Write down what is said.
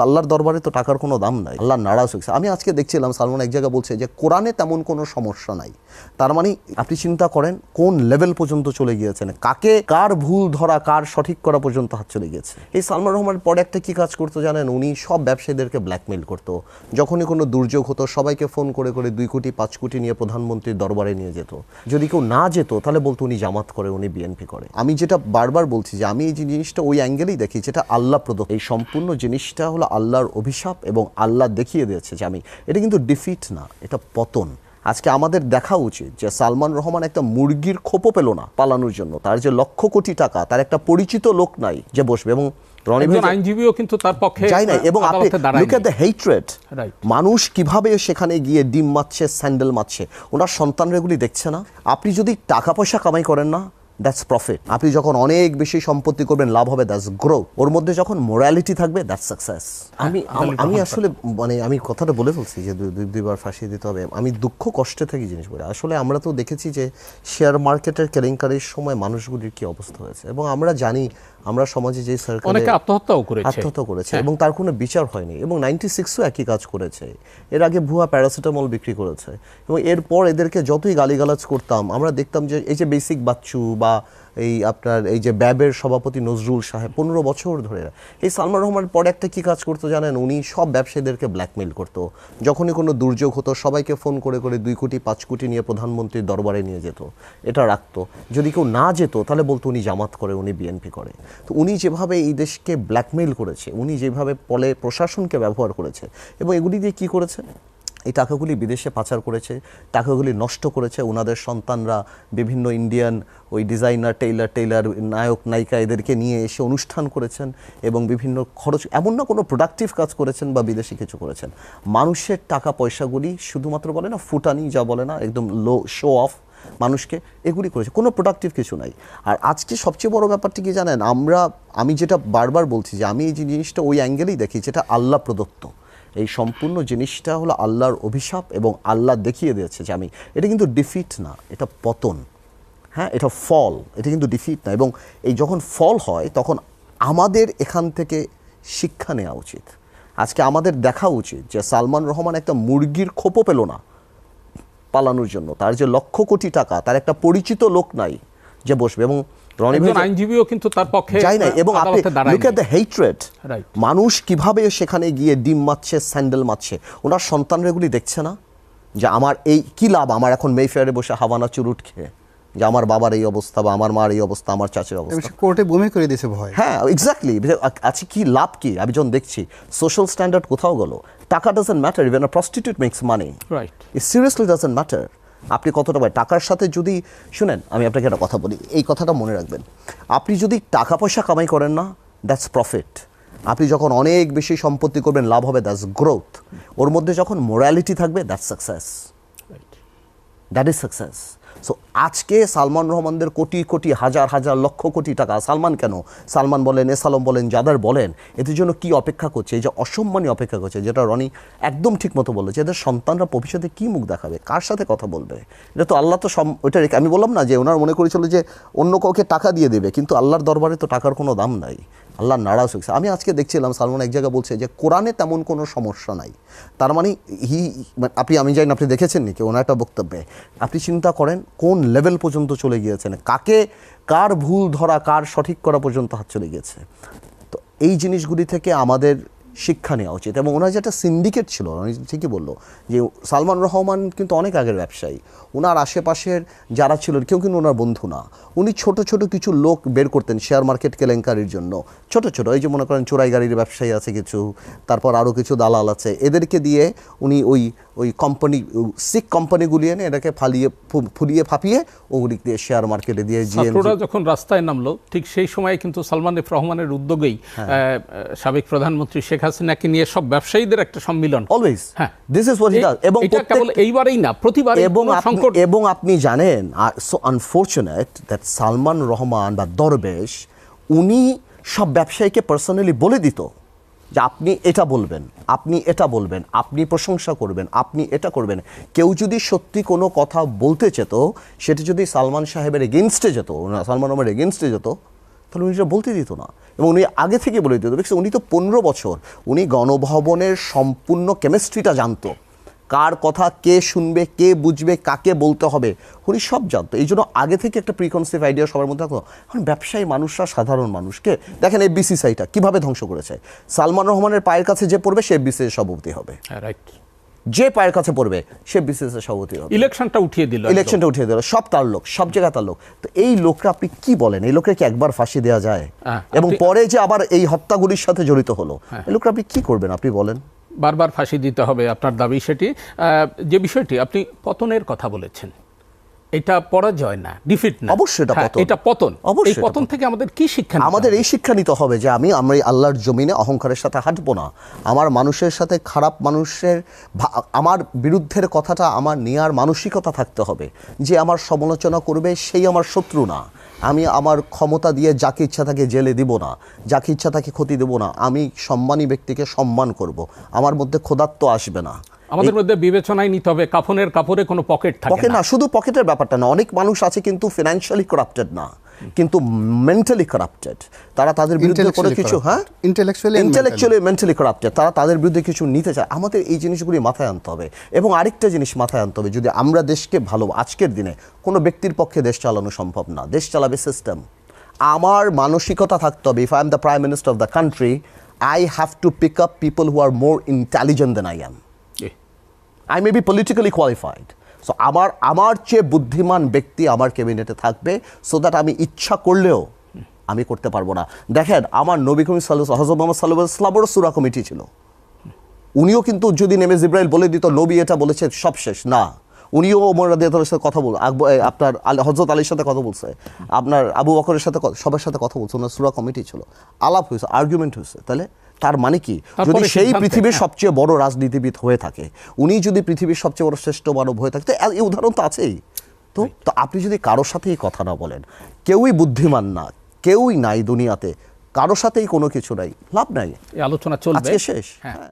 আল্লাহর দরবারে তো টাকার কোনো দাম নাই। আল্লাহ নারাজ হয়েছে। আমি আজকে দেখছিলাম সালমান এক জায়গায় বলছে যে, কোরআনে তেমন কোনো সমস্যা নাই। তার মানে আপনি চিন্তা করেন, কোন লেভেল পর্যন্ত চলে গিয়েছেন? কাকে, কার ভুল ধরা, কার সঠিক করা পর্যন্ত হাত চলে গিয়েছে? এই সালমান রহমান পরে একটা কি কাজ করতো জানেন? উনি সব ব্যবসায়ীদেরকে ব্ল্যাকমেইল করতো। যখনই কোনো দুর্যোগ হতো, সবাইকে ফোন করে করে দুই কোটি, পাঁচ কোটি নিয়ে প্রধানমন্ত্রীর দরবারে নিয়ে যেত। যদি কেউ না যেত, তাহলে বলতো উনি জামাত করে, উনি বিএনপি করে। আমি যেটা বারবার বলছি যে, আমি এই জিনিসটা ওই অ্যাঙ্গেলেই দেখি যেটা আল্লাহ প্রদত্ত। এই সম্পূর্ণ জিনিসটা হলো আল্লাহর অভিশাপ এবং আল্লাহ দেখিয়ে দিয়েছে যে আমি এটা কিন্তু ডিফিট না এটা পতন। আজকে আমাদের দেখা উচিত যে সালমান রহমান একটা মুরগির খোপও পেল না পালানোর জন্য। তার যে লক্ষ কোটি টাকা তার একটা পরিচিত লোক নাই যে বসবে এবং রনি ভাই একজন আইনজীবীও কিন্তু তার পক্ষে যাই না এবং আপনি লুক এট দ্য হেট্রেড মানুষ কীভাবে সেখানে গিয়ে ডিম মারছে স্যান্ডেল মারছে ওনার সন্তানরা এগুলি দেখছে না? আপনি যদি টাকা পয়সা কামাই করেন না দ্যাটস প্রফিট আপনি যখন অনেক বেশি সম্পত্তি করবেন লাভ হবে দ্যাটস গ্রো ওর মধ্যে যখন মোরালিটি থাকবে দ্যাটস সাকসেস আমি আমি আসলে মানে আমি কথাটা বলে ফেলছি যে দুই দুই- দুইবার ফাঁসিয়ে দিতে হবে। আমি দুঃখ কষ্টে থাকি জিনিস বলে। আসলে আমরা তো দেখেছি যে শেয়ার মার্কেটের কেলেঙ্কারির সময় মানুষগুলির কি অবস্থা হয়েছে। এবং আমরা জানি আমরা সমাজে যে অনেকে আত্মহত্যাও করেছে। আত্মহত্যা করেছে এবং তার কোনো বিচার হয়নি। এবং নাইনটি সিক্সও একই কাজ করেছে। এর আগে ভুয়া প্যারাসিটামল বিক্রি করেছে। এবং এরপর এদেরকে যতই গালিগালাজ করতাম আমরা দেখতাম যে এই যে বেসিক বাচ্চু বা এই আপনার এই যে ব্যাবের সভাপতি নজরুল সাহেব, পনেরো বছর ধরে। এই সালমান রহমান পরে একটা কি কাজ করতো জানেন? উনি সব ব্যবসায়ীদেরকে ব্ল্যাকমেল করতো। যখনই কোনো দুর্যোগ হতো, সবাইকে ফোন করে করে দুই কোটি, পাঁচ কোটি নিয়ে প্রধানমন্ত্রীর দরবারে নিয়ে যেত। এটা রাখতো। যদি কেউ না যেত, তাহলে বলতো উনি জামাত করে, উনি বিএনপি করে। তো উনি যেভাবে এই দেশকে ব্ল্যাকমেইল করেছে, উনি যেভাবে পলে প্রশাসনকে ব্যবহার করেছে, এবং এগুলি দিয়ে কি করেছে? এই টাকাগুলি বিদেশে পাচার করেছে, টাকাগুলি নষ্ট করেছে। ওনাদের সন্তানরা বিভিন্ন ইন্ডিয়ান ওই ডিজাইনার টেইলার টেইলার নায়ক, নায়িকা এদেরকে নিয়ে এসে অনুষ্ঠান করেছেন এবং বিভিন্ন খরচ, এমন না কোনো প্রোডাক্টিভ কাজ করেছেন বা বিদেশি কিছু করেছেন। মানুষের টাকা পয়সাগুলি শুধুমাত্র বলে না, ফুটানি যা বলে না, একদম লো শো অফ মানুষকে এগুলি করেছে। কোনো প্রোডাক্টিভ কিছু নাই। আর আজকে সবচেয়ে বড় ব্যাপারটি কি জানেন? আমরা, আমি যেটা বারবার বলছি যে, আমি এই জিনিসটা ওই অ্যাঙ্গেলেই দেখি যেটা আল্লাহ প্রদত্ত। এই সম্পূর্ণ জিনিসটা হলো আল্লাহর অভিশাপ এবং আল্লাহ দেখিয়ে দিয়েছে যে আমি, এটা কিন্তু ডিফিট না, এটা পতন। হ্যাঁ এটা ফল এটা কিন্তু ডিফিট না। এবং এই যখন ফল হয়, তখন আমাদের এখান থেকে শিক্ষা নেওয়া উচিত। আজকে আমাদের দেখা উচিত যে সালমান রহমান একটা মুরগির খোপও পেল না পালানোর জন্য। তার যে লক্ষ কোটি টাকা, তার একটা পরিচিত লোক নাই যে বসবে। এবং রনি ভাই আইনজীবীও কিন্তু তার পক্ষে যাই না এবং আপনি লুক এট দ্য হেট্রেড মানুষ কীভাবে সেখানে গিয়ে ডিম মারছে স্যান্ডেল মারছে ওনার সন্তানরা এগুলি দেখছে না? যে আমার এই কি লাভ? আমার এখন মেফেয়ারে বসে হাওয়ানা চুরুট খেয়ে। যে আমার বাবার এই অবস্থা বা আমার মার এই অবস্থা আমার চাচের অবস্থা। কোর্টে বমি করে দিয়েছে ভয়। হ্যাঁ এক্স্যাক্টলি আছে কি লাভ কি? আমি যখন দেখছি সোশ্যাল স্ট্যান্ডার্ড কোথাও গেল? টাকা doesn't matter even prostitute makes money Right. It seriously doesn't matter আপনি কতটা পায় টাকার সাথে যদি শুনেন আমি আপনাকে একটা কথা বলি এই কথাটা মনে রাখবেন। আপনি যদি টাকা পয়সা কামাই করেন না দ্যাটস প্রফিট আপনি যখন অনেক বেশি সম্পত্তি করবেন লাভ হবে দ্যাটস গ্রোথ ওর মধ্যে যখন মোরালিটি থাকবে that's success. That is success so আজকে সালমান রহমানদের কোটি কোটি, হাজার হাজার, লক্ষ কোটি টাকা। সালমান কেন? সালমান বলেন এসালম বলেন, যাদের বলেন, এদের জন্য কি অপেক্ষা করছে? এই যে অসম্মানী অপেক্ষা করছে, যেটা রনি একদম ঠিক মতো বলেছে। এদের সন্তানরা ভবিষ্যতে কি মুখ দেখাবে? কার সাথে কথা বলবে? এটা তো আল্লাহ তো ওইটা রেখে, আমি বললাম না যে, ওনার মনে করেছিল যে, অন্য কাউকে টাকা দিয়ে দেবে, কিন্তু আল্লাহর দরবারে তো টাকার কোনো দাম নাই। আল্লাহ নারাজ হয়েছে। আমি আজকে দেখছিলাম সালমান এক জায়গায় বলছে যে, কোরআনে তেমন কোনো সমস্যা নাই। তার মানে হি মানে আপনি, আমি জানি আপনি দেখেছেন নাকি? ওনার একটা বক্তব্যে, আপনি চিন্তা করেন কোন লেভেল পর্যন্ত চলে গিয়েছেন কাকে, কার ভুল ধরা, কার সঠিক করা পর্যন্ত হাত চলে গিয়েছে। তো এই জিনিসগুলি থেকে আমাদের শিক্ষা নেওয়া উচিত এবং ওনার যেটা সিন্ডিকেট ছিল উনি ঠিকই বলল যে সালমান রহমান কিন্তু অনেক আগের ব্যবসায়ী। ওনার আশেপাশের যারা ছিল কেউ কিন্তু ওনার বন্ধু না। উনি ছোট ছোট কিছু লোক বের করতেন শেয়ার মার্কেট কেলেঙ্কারির জন্য। ছোট ছোট এই যে মনে করেন চোরাই গাড়ির ব্যবসায়ী আছে কিছু তারপর আরও কিছু দালাল আছে। এদেরকে দিয়ে উনি ওই ওই কোম্পানি সিক কোম্পানিগুলি এনে এটাকে ফালিয়ে ফু- ফুলিয়ে ফাঁপিয়ে ওগুলি দিয়ে শেয়ার মার্কেটে দিয়ে ছাত্ররা যখন রাস্তায় নামলো ঠিক সেই সময় কিন্তু সালমান এফ রহমানের উদ্যোগেই হ্যাঁ। সাবেক প্রধানমন্ত্রী শেখ হাসিনাকে নিয়ে সব ব্যবসায়ীদের একটা সম্মিলন। অলওয়েজ হ্যাঁ। This is what he does এবং এটা কেবল এইবারেই না প্রতিবার এবং আপনি এবং আপনি জানেন so unfortunate that Salman Rahman বা দরবেশ উনি সব ব্যবসায়ীকে পার্সোনালি বলে দিত যে আপনি এটা বলবেন আপনি এটা বলবেন আপনি প্রশংসা করবেন আপনি এটা করবেন। কেউ যদি সত্যি কোনো কথা বলতে চেত সেটা যদি সালমান সাহেবের এগেনস্টে যেত সালমান রহমানের এগেনস্টে যেত তাহলে উনি বলতে দিত না। এবং উনি আগে থেকে বলে দিত দেখছি উনি তো পনেরো বছর, উনি গণভবনের সম্পূর্ণ কেমিস্ট্রিটা জানতো। কার কথা কে শুনবে, কে বুঝবে, কাকে বলতে হবে, উনি সব জানতো। এই জন্য আগে থেকে একটা প্রিকনসিভ আইডিয়া সবার মধ্যে থাকতো। এখন ব্যবসায়ী মানুষরা, সাধারণ মানুষকে, দেখেন এই বিসিসিআইটা কীভাবে ধ্বংস করেছে। সালমান রহমানের পায়ের কাছে যে পড়বে, সে বিসিএস সভাপতি হবে। হ্যাঁ রাইট যে পায়ের কাছে পড়বে সে বিসিএস সভাপতি হবে। ইলেকশনটা উঠিয়ে দিল। ইলেকশনটা উঠিয়ে দিল সব তার লোক সব জায়গায় তার লোক। তো এই লোকরা আপনি কি বলেন? এই লোকের কি একবার ফাঁসি দেওয়া যায়? হ্যাঁ, এবং পরে যে আবার এই হত্যাগুলির সাথে জড়িত হলো হ্যাঁ। এই লোকরা আপনি কি করবেন? আপনি বলেন। বারবার ফাঁসি দিতে হবে আপনার দাবি সেটি। আহ, যে বিষয়টি আপনি পতনের কথা বলেছেন। এটা পরাজয় না ডিফিট না। অবশ্যই এটা হ্যাঁ, পতন। এটা পতন। অবশ্যই পতন থেকে আমাদের কি শিক্ষা আমাদের এই শিক্ষা নিতে হবে যে আমি আমরা এই আল্লাহর জমিনে অহংকারের সাথে হাঁটবো না। আমার মানুষের সাথে খারাপ মানুষের আমার বিরুদ্ধের কথাটা আমার নেয়ার মানসিকতা থাকতে হবে। যে আমার সমালোচনা করবে সেই আমার শত্রু না। আমি আমার ক্ষমতা দিয়ে যাকে ইচ্ছা তাকে জেলে দিব না যাকে ইচ্ছা তাকে ক্ষতি দেব না। আমি সম্মানী ব্যক্তিকে সম্মান করব। আমার মধ্যে ক্ষোধাত্ম আসবে না। আমাদের মধ্যে বিবেচনায় নিতে হবে কাফনের কাপড়ে কোনো পকেট থাকে পকেট না। শুধু পকেটের ব্যাপারটা না অনেক মানুষ আছে কিন্তু ফিনান্সিয়ালি করাপ্টেড না কিন্তু মেন্টালি করাপ্টেড তারা তাদের বিরুদ্ধে করে Intellectually কিছু হ্যাঁ? And ইন্টেলেকচুয়ালি মেন্টালি করাপ্টেড তারা তাদের বিরুদ্ধে কিছু নিতে চায়। আমাদের এই জিনিসগুলি মাথায় আনতে হবে। এবং আরেকটা জিনিস মাথায় আনতে হবে যদি আমরা দেশকে ভালো আজকের দিনে কোনো ব্যক্তির পক্ষে দেশ চালানো সম্ভব না দেশ চালাবে সিস্টেম আমার মানসিকতা থাকতে হবে if I'm the prime minister of the country I have to pick up people who are more intelligent than I am. I may be politically qualified so আমার আমার চেয়ে বুদ্ধিমান ব্যক্তি আমার ক্যাবিনেটে থাকবে সো দ্যাট আমি ইচ্ছা করলেও আমি করতে পারব না। দেখেন, আমার নবী কমি সাল্লাহ হজরত মোহাম্মদ ইসলামেরও সুরা কমিটি ছিল। উনিও কিন্তু যদি নেমে জিব্রাইল বলে দিত, নবী এটা বলেছে, সব শেষ। না। উনিও ওমর রাদিয়াল্লাহর সাথে কথা বল আপনার হজরত আলীর সাথে কথা বলছে। আপনার আবু বকরের সাথে সবার সাথে কথা বলছে, ওনার সুরা কমিটি ছিল। আলাপ হয়েছে আর্গুমেন্ট হয়েছে। তাহলে তার মানে কি? যদি সেই পৃথিবীর হ্যাঁ। সবচেয়ে বড় রাজনীতিবিদ হয়ে থাকে উনি যদি পৃথিবীর সবচেয়ে বড় শ্রেষ্ঠ মানব হয়ে থাকে তো এই উদাহরণ তো আছেই। তো তো আপনি যদি কারোর সাথেই কথা না বলেন কেউই বুদ্ধিমান না কেউই নাই দুনিয়াতে কারোর সাথেই কোনো কিছু নাই লাভ নাই। এই আলোচনা চলবে। শেষ। হ্যাঁ। হ্যাঁ।